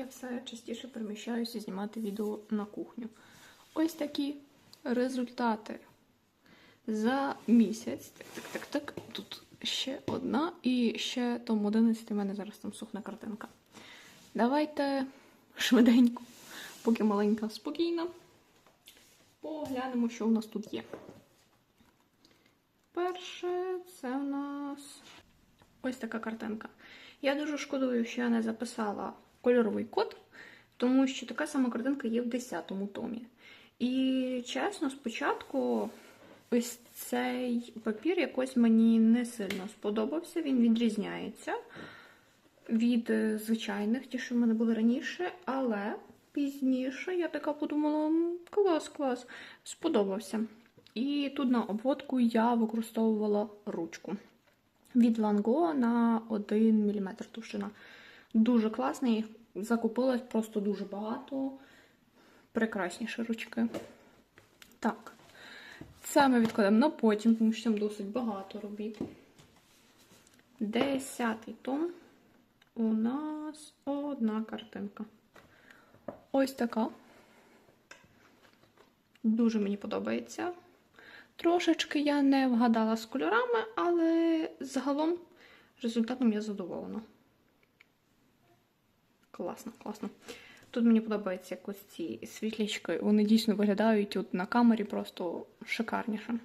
я все частіше переміщаюся знімати відео на кухню. Ось такі результати за місяць. Так, так, так, так. Тут ще одна і ще том 11 у мене зараз там сухна картинка. Давайте швиденько, поки маленька спокійна. Поглянемо, що у нас тут є. Перше, це у нас ось така картинка. Я дуже шкодую, що я не записала кольоровий код, тому що така сама картинка є в 10-му томі. І чесно, спочатку ось цей папір якось мені не сильно сподобався. Він відрізняється від е, звичайних, ті, що в мене були раніше, але пізніше я така подумала: клас, клас, сподобався. І тут на обводку я використовувала ручку від Ланго на 1 мм товщина. Дуже класний. Закупилась просто дуже багато. Прекрасніші ручки. Так. Це ми відкладемо на потім, тому що там досить багато робіт. Десятий том. У нас одна картинка. Ось така. Дуже мені подобається. Трошечки я не вгадала з кольорами, але загалом результатом я задоволена. Класно, класно. Тут мені подобається як ось ці світлячки. Вони дійсно виглядають от на камері просто шикарніше.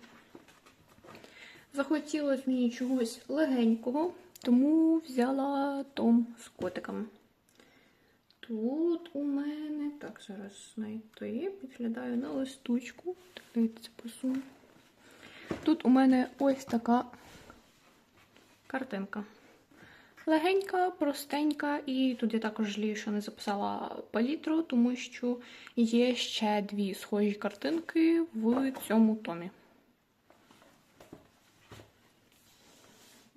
Захотілося мені чогось легенького, тому взяла том з котиками. Тут у мене, так, зараз знайти, підглядаю на листочку. Дивіться, посуну. Тут у мене ось така картинка. Легенька, простенька, і тут я також жалію, що не записала палітру, тому що є ще дві схожі картинки в цьому томі.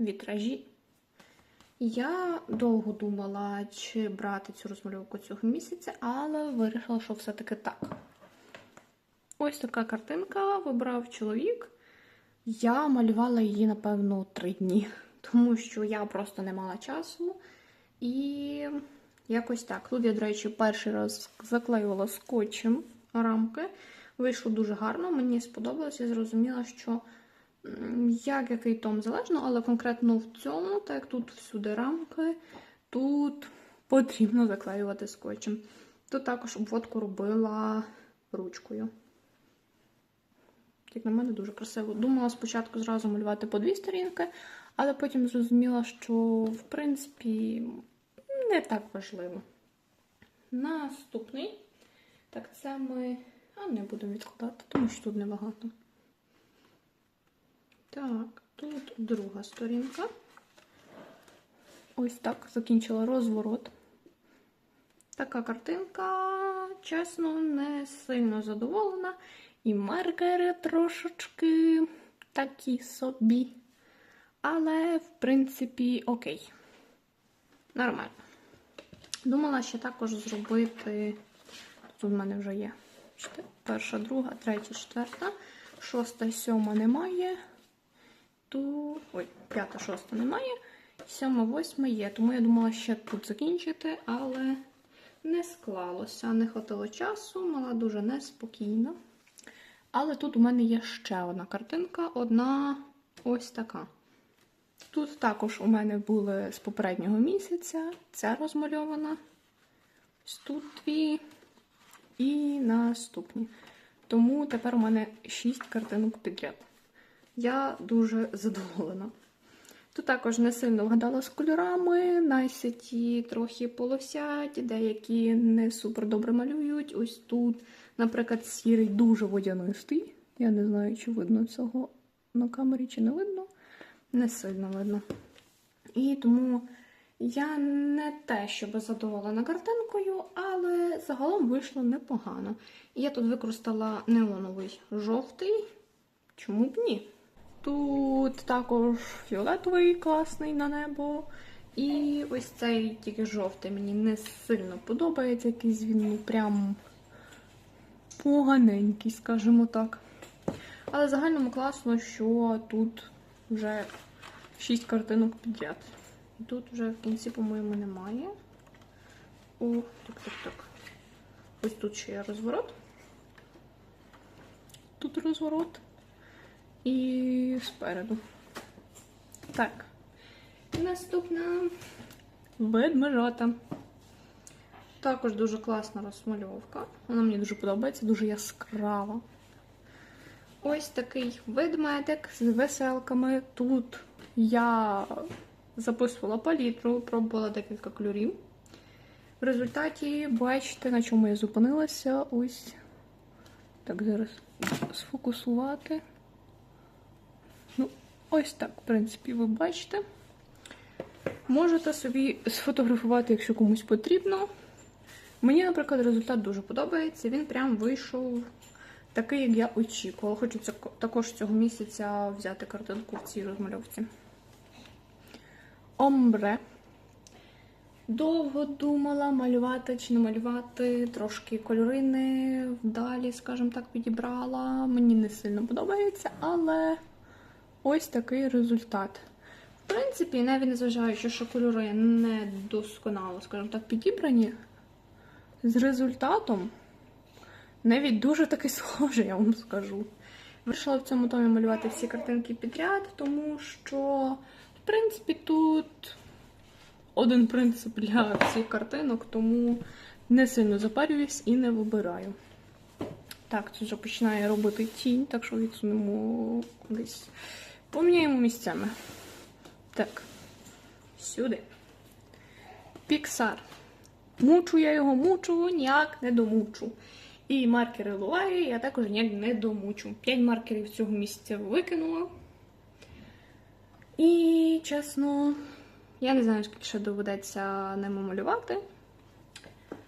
Вітражі. Я довго думала, чи брати цю розмальовку цього місяця, але вирішила, що все-таки так. Ось така картинка вибрав чоловік. Я малювала її, напевно, три дні, тому що я просто не мала часу. І якось так. Тут я, до речі, перший раз заклеювала скотчем рамки. Вийшло дуже гарно, мені сподобалось. Я зрозуміла, що як який том залежно, але конкретно в цьому, так як тут всюди рамки, тут потрібно заклеювати скотчем. Тут також обводку робила ручкою. Як на мене, дуже красиво. Думала спочатку зразу малювати по дві сторінки, але потім зрозуміла, що, в принципі, не так важливо. Наступний. Так, це ми. А не будемо відкладати, тому що тут небагато. Так, тут друга сторінка. Ось так закінчила розворот. Така картинка, чесно, не сильно задоволена. І маркери трошечки такі собі. Але, в принципі, окей. Нормально. Думала ще також зробити. Тут в мене вже є перша, друга, третя, четверта, шоста, сьома немає. Тут. Ой, п'ята, шоста немає. Сьома, восьма є. Тому я думала ще тут закінчити, але не склалося. Не хватило часу, мала дуже неспокійно. Але тут у мене є ще одна картинка, одна ось така. Тут також у мене були з попереднього місяця. Ця розмальована. Ось тут дві і наступні. Тому тепер у мене шість картинок підряд. Я дуже задоволена. Тут також не сильно вгадала з кольорами, найсяті трохи полосяті, деякі не супер добре малюють. Ось тут, наприклад, сірий дуже водянистий. Я не знаю, чи видно цього на камері, чи не видно. Не сильно видно. І тому я не те, щоб задоволена картинкою, але загалом вийшло непогано. І я тут використала неоновий жовтий. Чому б ні? Тут також фіолетовий класний на небо. І ось цей тільки жовтий мені не сильно подобається. Якийсь він ну, прям поганенький, скажімо так. Але загальному класно, що тут вже 6 картинок підряд. І тут вже в кінці, по-моєму, немає. О, так, так, так. Ось тут ще є розворот. Тут розворот. І спереду. Так. Наступна ведмежата. Також дуже класна розмальовка. Вона мені дуже подобається, дуже яскрава. Ось такий ведмедик з веселками. Тут я записувала палітру, пробувала декілька кольорів. В результаті бачите, на чому я зупинилася. Ось так зараз сфокусувати. Ну, ось так, в принципі, ви бачите. Можете собі сфотографувати, якщо комусь потрібно. Мені, наприклад, результат дуже подобається. Він прям вийшов такий, як я очікувала. Хочу також цього місяця взяти картинку в цій розмальовці. Омбре. Довго думала, малювати чи не малювати. Трошки кольори не вдалі, скажімо так, підібрала. Мені не сильно подобається, але ось такий результат. В принципі, навіть незважаючи, що кольори не досконало, скажімо так, підібрані, з результатом навіть дуже таки схоже, я вам скажу. Вирішила в цьому томі малювати всі картинки підряд, тому що, в принципі, тут один принцип для всіх картинок, тому не сильно запарююсь і не вибираю. Так, тут вже починає робити тінь, так що відсунемо десь. Поміняємо місцями. Так, сюди. Піксар. Мучу я його мучу, ніяк не домучу. І маркери Луаї я також ніяк не домучу. П'ять маркерів цього місяця викинула. І чесно, я не знаю, скільки ще доведеться ними малювати.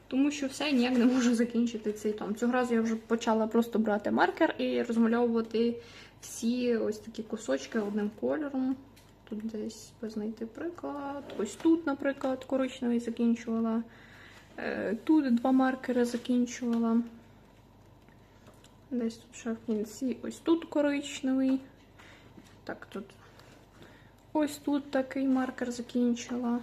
Тому що все ніяк не можу закінчити цей том. Цього разу я вже почала просто брати маркер і розмальовувати всі ось такі кусочки одним кольором. Тут десь знайти приклад. Ось тут, наприклад, коричневий закінчувала. Е, Тут два маркери закінчувала. Десь тут ще в кінці. Ось тут коричневий. Так, тут. Ось тут такий маркер закінчила.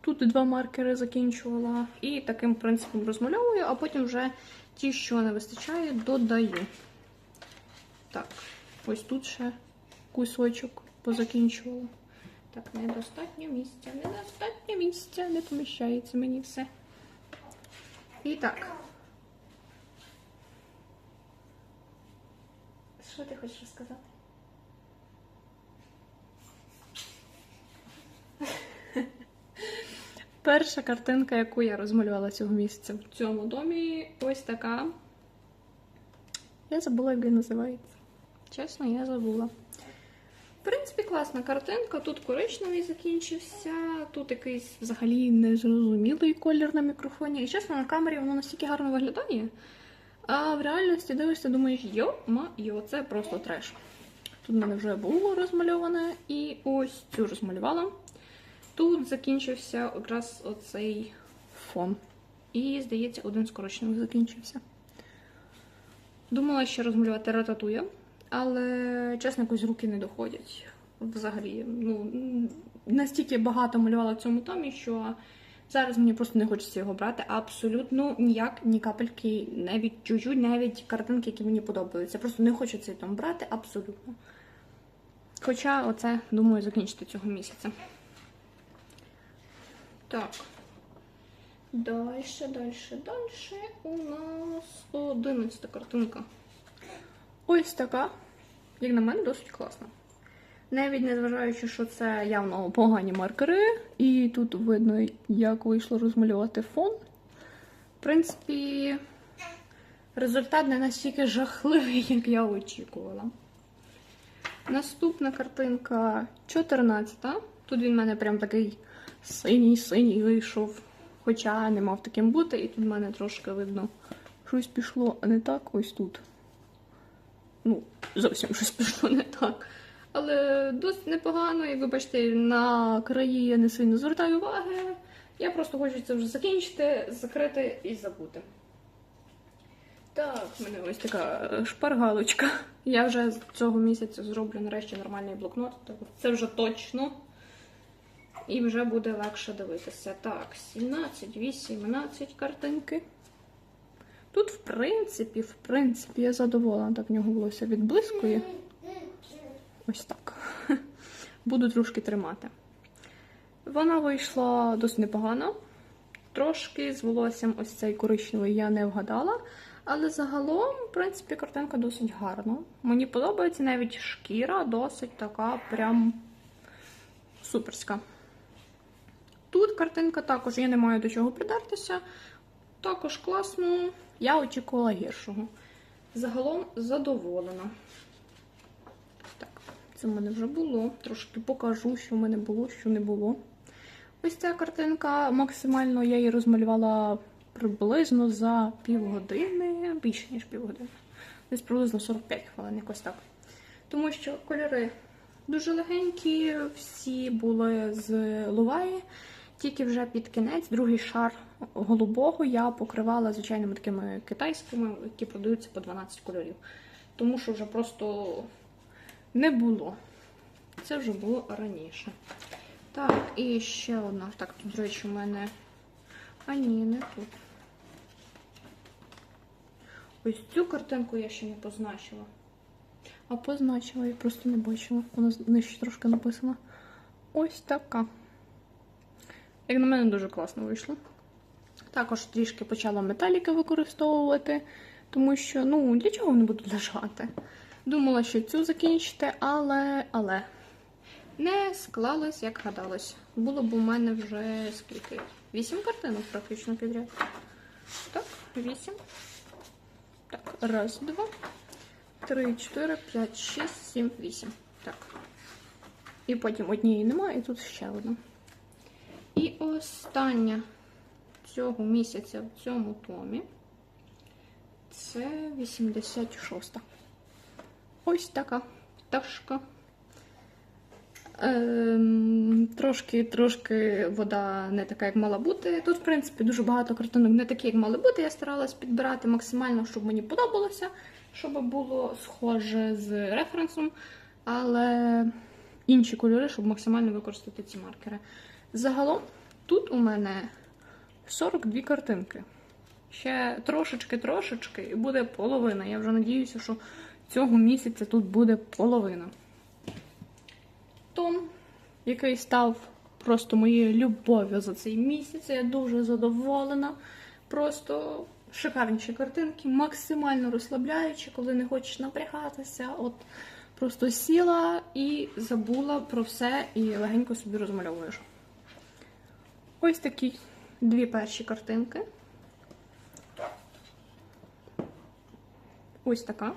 Тут два маркери закінчувала. І таким принципом розмальовую, а потім вже ті, що не вистачає, додаю. Так, ось тут ще кусочок позакінчувала. Так, недостатньо місця, недостатньо місця, не поміщається мені все. І так. Що ти хочеш сказати? Перша картинка, яку я розмалювала цього місяця в цьому домі, ось така. Я забула, як він називається. Чесно, я забула. В принципі, класна картинка. Тут коричневий закінчився, тут якийсь взагалі незрозумілий колір на мікрофоні. І чесно, на камері воно настільки гарно виглядає. А в реальності дивишся, думаєш, йо-ма-йо, це просто треш. Тут в мене вже було розмальоване, і ось цю розмалювала. Тут закінчився якраз оцей фон. І, здається, один з коричневих закінчився. Думала ще розмалювати рататуя, але, чесно, якось руки не доходять. Взагалі, ну, настільки багато малювала в цьому томі, що зараз мені просто не хочеться його брати. Абсолютно ніяк, ні капельки, навіть чуть-чуть, навіть картинки, які мені подобаються. Просто не хочу цей том брати, абсолютно. Хоча оце, думаю, закінчити цього місяця. Так. Дальше, дальше, дальше у нас 11 картинка. Ось така, як на мене, досить класна. Навіть незважаючи, що це явно погані маркери, і тут видно, як вийшло розмалювати фон. В принципі, результат не настільки жахливий, як я очікувала. Наступна картинка 14. Тут він в мене прям такий синій-синій вийшов. Хоча не мав таким бути, і тут в мене трошки видно, щось пішло не так ось тут. Ну, зовсім щось пішло не так. Але досить непогано, як ви бачите, на краї я не сильно звертаю уваги. Я просто хочу це вже закінчити, закрити і забути. Так, в мене ось така шпаргалочка. Я вже з цього місяця зроблю нарешті нормальний блокнот. Так, це вже точно. І вже буде легше дивитися. Так, 17, 18 картинки. Тут, в принципі, в принципі, я задоволена, так в нього волосся відблискує. Ось так. Буду трошки тримати. Вона вийшла досить непогано. Трошки з волоссям ось цей коричневий я не вгадала. Але загалом, в принципі, картинка досить гарна. Мені подобається навіть шкіра досить така прям суперська. Тут картинка також, я не маю до чого придертися. Також класно. Я очікувала гіршого. Загалом задоволена. Це в мене вже було. Трошки покажу, що в мене було, що не було. Ось ця картинка максимально я її розмалювала приблизно за півгодини, більше ніж півгодини. Десь приблизно 45 хвилин, якось так. Тому що кольори дуже легенькі, всі були з Луваї. Тільки вже під кінець, другий шар голубого я покривала звичайними такими китайськими, які продаються по 12 кольорів. Тому що вже просто не було. Це вже було раніше. Так, і ще одна. Так, тут, до речі, у мене. А ні, не тут. Ось цю картинку я ще не позначила. А позначила, я просто не бачила. Вона нижче трошки написана. Ось така. Як на мене, дуже класно вийшло. Також трішки почала металіки використовувати, тому що, ну, для чого вони будуть лежати? Думала, що цю закінчити, але, але не склалось, як гадалось. Було б у мене вже скільки? Вісім картинок практично підряд. Так, вісім. Так, раз, два, три, чотири, п'ять, шість, сім, вісім. Так. І потім однієї немає, і тут ще одна. І остання цього місяця в цьому томі це 86. Ось така пташка. Ем, трошки, трошки вода не така, як мала бути. Тут, в принципі, дуже багато картинок не такі, як мали бути. Я старалась підбирати максимально, щоб мені подобалося, щоб було схоже з референсом, але інші кольори, щоб максимально використати ці маркери. Загалом, тут у мене 42 картинки. Ще трошечки-трошечки, і буде половина. Я вже надіюся, що цього місяця тут буде половина. Том, який став просто моєю любов'ю за цей місяць. Я дуже задоволена. Просто шикарніші картинки, максимально розслабляючі, коли не хочеш напрягатися. От просто сіла і забула про все і легенько собі розмальовуєш. Ось такі дві перші картинки. Ось така.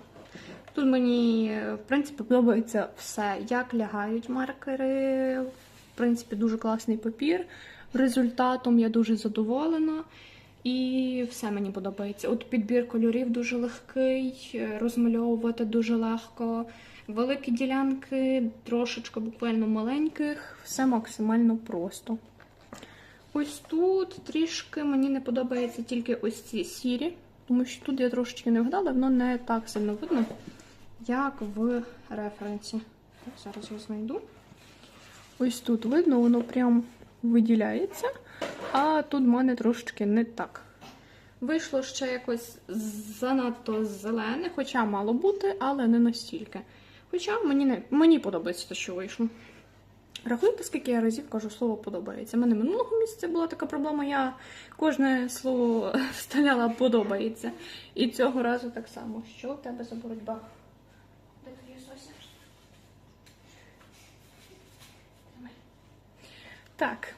Тут мені, в принципі, подобається все, як лягають маркери. В принципі, дуже класний папір. Результатом я дуже задоволена. І все мені подобається. От підбір кольорів дуже легкий, розмальовувати дуже легко. Великі ділянки, трошечки буквально маленьких, все максимально просто. Ось тут трішки мені не подобається тільки ось ці сірі, тому що тут я трошечки не вгадала, воно не так сильно видно, як в референсі. Так, Зараз я знайду. Ось тут видно, воно прям виділяється, а тут в мене трошечки не так. Вийшло ще якось занадто зелене, хоча мало бути, але не настільки. Хоча мені не мені подобається те, що вийшло. Рахуйте, скільки я разів кажу слово подобається. У мене минулого місяця була така проблема, я кожне слово вставляла подобається. І цього разу так само. Що у тебе за боротьба? Так.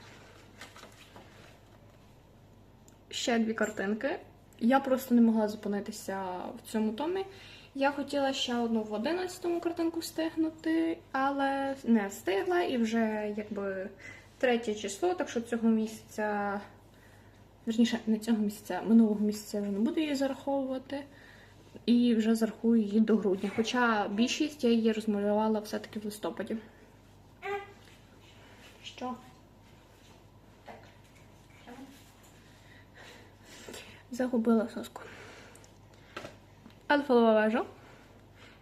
Ще дві картинки. Я просто не могла зупинитися в цьому томі. Я хотіла ще одну в 11-му картинку встигнути, але не встигла і вже якби третє число, так що цього місяця, верніше, не цього місяця, минулого місяця я вже не буду її зараховувати. І вже зарахую її до грудня. Хоча більшість я її розмалювала все-таки в листопаді. Що? Загубила соску. Альфа-лова вежа.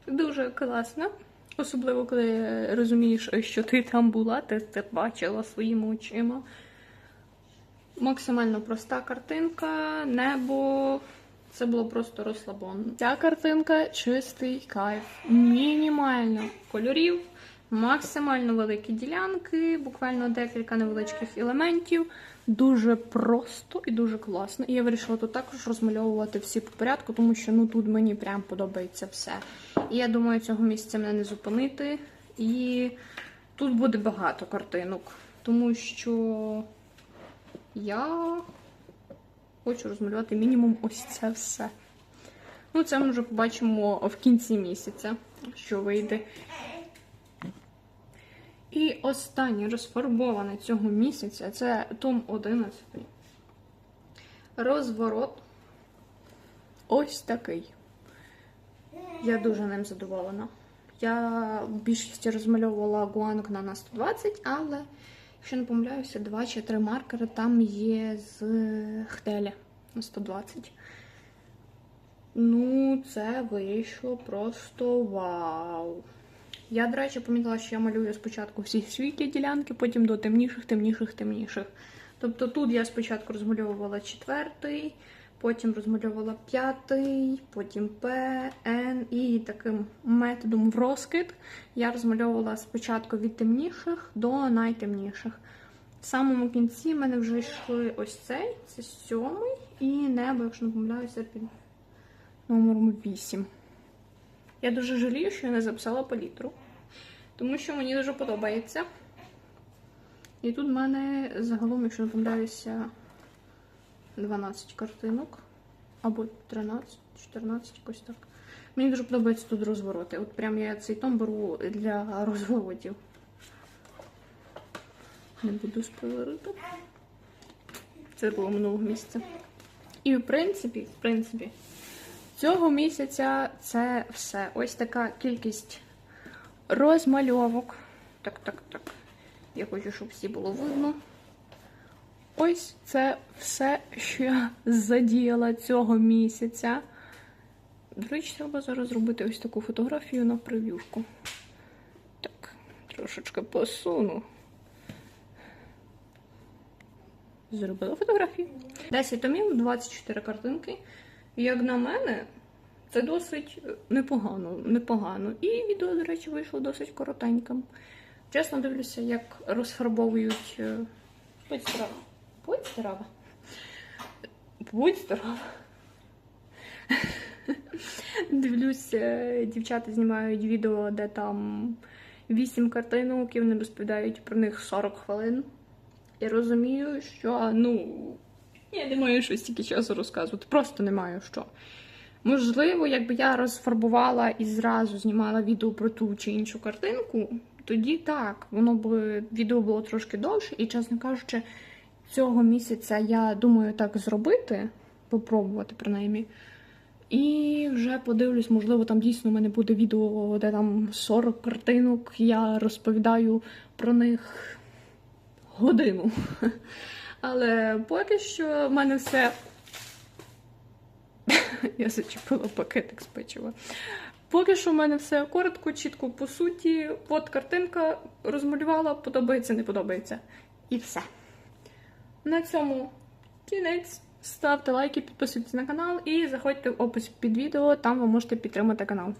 Дуже класна. Особливо, коли розумієш, що ти там була, ти це бачила своїми очима. Максимально проста картинка, небо. Це було просто розслабонно. Ця картинка чистий кайф. Мінімально кольорів, максимально великі ділянки, буквально декілька невеличких елементів. Дуже просто і дуже класно. І я вирішила тут також розмальовувати всі по порядку, тому що ну тут мені прям подобається все. І я думаю, цього місця мене не зупинити. І тут буде багато картинок, тому що я хочу розмалювати мінімум ось це все. Ну, це ми вже побачимо в кінці місяця, що вийде. І останнє розфарбоване цього місяця це том 11. Розворот. Ось такий. Я дуже ним задоволена. Я в більшості розмальовувала гуанок на 120, але, якщо не помиляюся, два чи три маркери там є з хтеля на 120. Ну, це вийшло просто вау. Я, до речі, помітила, що я малюю спочатку всі світлі ділянки, потім до темніших, темніших, темніших. Тобто тут я спочатку розмальовувала четвертий, потім розмальовувала п'ятий, потім П, Н і таким методом в розкид я розмальовувала спочатку від темніших до найтемніших. В самому кінці в мене вже йшли ось цей, це сьомий, і небо, якщо не помиляюся, під номером 8. Я дуже жалію, що я не записала палітру, тому що мені дуже подобається. І тут в мене загалом, якщо не помиляюся, 12 картинок. Або 13, 14, якось так. Мені дуже подобається тут розвороти. От прям я цей том беру для розворотів. Не буду спойлерити. Це було минулого місяця. І в принципі, в принципі, цього місяця це все. Ось така кількість розмальовок. Так, так, так. Я хочу, щоб всі було видно. Ось це все, що я задіяла цього місяця. До речі, треба зараз зробити ось таку фотографію на прев'юшку. Так, трошечки посуну. Зробила фотографію. 10 томів, 24 картинки. Як на мене, це досить непогано. непогано. І відео, до речі, вийшло досить коротеньким. Чесно дивлюся, як розфарбовують. е, Будь здорова. Будь здорова. Будь здорова. Дивлюся, дівчата знімають відео, де там 8 картинок, і вони розповідають про них 40 хвилин. І розумію, що ну, я не маю щось стільки часу розказувати. Просто не маю що. Можливо, якби я розфарбувала і зразу знімала відео про ту чи іншу картинку, тоді так, воно б відео було трошки довше, і, чесно кажучи, цього місяця я думаю так зробити, попробувати принаймні. І вже подивлюсь, можливо, там дійсно в мене буде відео, де там 40 картинок, я розповідаю про них годину. Але поки що в мене все. Я зачепила пакетик з печива. Поки що в мене все коротко, чітко, по суті. От картинка розмалювала, подобається, не подобається. І все. На цьому кінець. Ставте лайки, підписуйтесь на канал і заходьте в опис під відео, там ви можете підтримати канал.